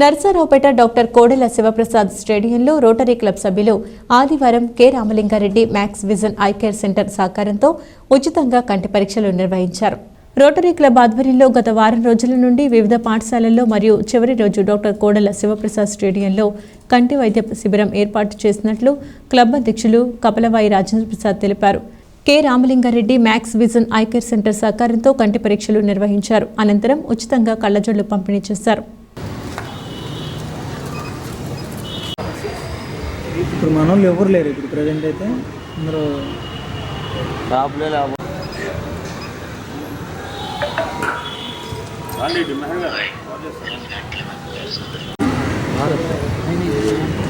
Narasaraopet doctor Kodela Sivaprasad స్టేడియంలో rotary club సభ్యులు ఆదివారం K Ramalinga Reddy max vision eye care centre సహకారంతో ఉచితంగా కంటి పరీక్షలు నిర్వహించారు. రోటరీ క్లబ్ ఆధ్వర్యంలో గత వారం రోజుల నుండి వివిధ పాఠశాలల్లో మరియు చివరి రోజు డాక్టర్ కోడెల శివప్రసాద్ స్టేడియంలో కంటి వైద్య శిబిరం ఏర్పాటు చేసినట్లు క్లబ్ అధ్యక్షులు కపలవాయి రాజేంద్ర ప్రసాద్ తెలిపారు. K Ramalinga Reddy max vision eye care centre సహకారంతో కంటి పరీక్షలు నిర్వహించారు. అనంతరం ఉచితంగా కళ్ళజోళ్ళు పంపిణీ చేశారు. ఇప్పుడు మన వాళ్ళు ఎవరు లేరు ఇప్పుడు ప్రజెంట్ అయితే అందరూ టాప్లే లేవు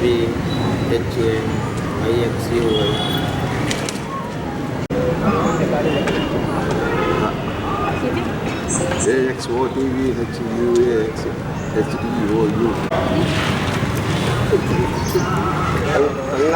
B H ఐఎక్సి AX, OTV, HU, AX, HD, OU.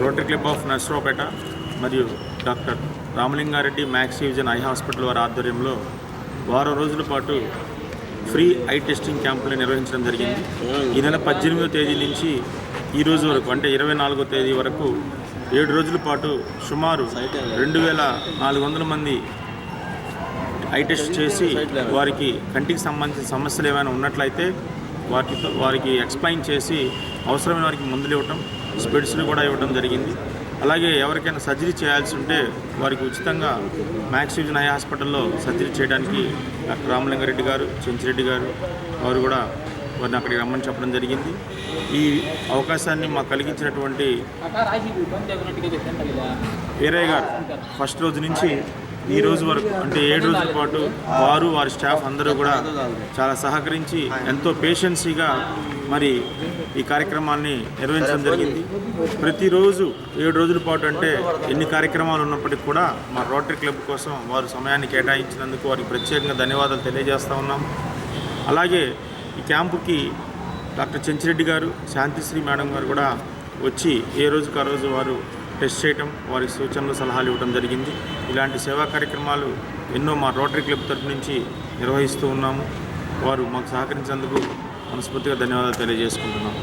rotary club of Narasaraopet మరియు doctor Ramalinga Reddy max vision eye hospital వారి ఆధ్వర్యంలో వారం రోజుల పాటు ఫ్రీ ఐ టెస్టింగ్ క్యాంపులు నిర్వహించడం జరిగింది. ఈ నెల పద్దెనిమిదో తేదీ నుంచి ఈ రోజు వరకు అంటే ఇరవై నాలుగో తేదీ వరకు ఏడు రోజుల పాటు సుమారు రెండు వేల నాలుగు వందల మంది ఐ టెస్ట్ చేసి వారికి కంటికి సంబంధించిన సమస్యలు ఏమైనా ఉన్నట్లయితే వాటితో వారికి ఎక్స్ప్లెయిన్ చేసి అవసరమైన వారికి మందులు ఇవ్వటం స్పెడ్స్లు కూడా ఇవ్వడం జరిగింది. అలాగే ఎవరికైనా సర్జరీ చేయాల్సి ఉంటే వారికి ఉచితంగా మ్యాక్స్ విజన్ ఐ హాస్పిటల్లో సర్జరీ చేయడానికి డాక్టర్ రామలింగారెడ్డి గారు చెంచిరెడ్డి గారు వారు కూడా వారిని అక్కడికి రమ్మని చెప్పడం జరిగింది. ఈ అవకాశాన్ని మాకు కలిగించినటువంటి వీరయ్య గారు ఫస్ట్ రోజు నుంచి ఈ రోజు వరకు అంటే ఏడు రోజుల పాటు వారు వారి స్టాఫ్ అందరూ కూడా చాలా సహకరించి ఎంతో పేషెన్సీగా మరి ఈ కార్యక్రమాన్ని నిర్వహించడం జరిగింది. ప్రతిరోజు ఏడు రోజుల పాటు అంటే ఎన్ని కార్యక్రమాలు ఉన్నప్పటికీ కూడా మా రోటరీ క్లబ్ కోసం వారు సమయాన్ని కేటాయించినందుకు వారికి ప్రత్యేకంగా ధన్యవాదాలు తెలియజేస్తూ ఉన్నాం. అలాగే ఈ క్యాంపుకి డాక్టర్ చెంచిరెడ్డి గారు శాంతిశ్రీ మేడం గారు కూడా వచ్చి ఏ రోజుకు ఆ రోజు వారు టెస్ట్ చేయటం వారికి సూచనలు సలహాలు ఇవ్వడం జరిగింది. ఇలాంటి సేవా కార్యక్రమాలు ఎన్నో మా రోటరీ క్లబ్ తరపు నుంచి నిర్వహిస్తూ ఉన్నాము. వారు మాకు సహకరించేందుకు మనస్ఫూర్తిగా ధన్యవాదాలు తెలియజేసుకుంటున్నాము.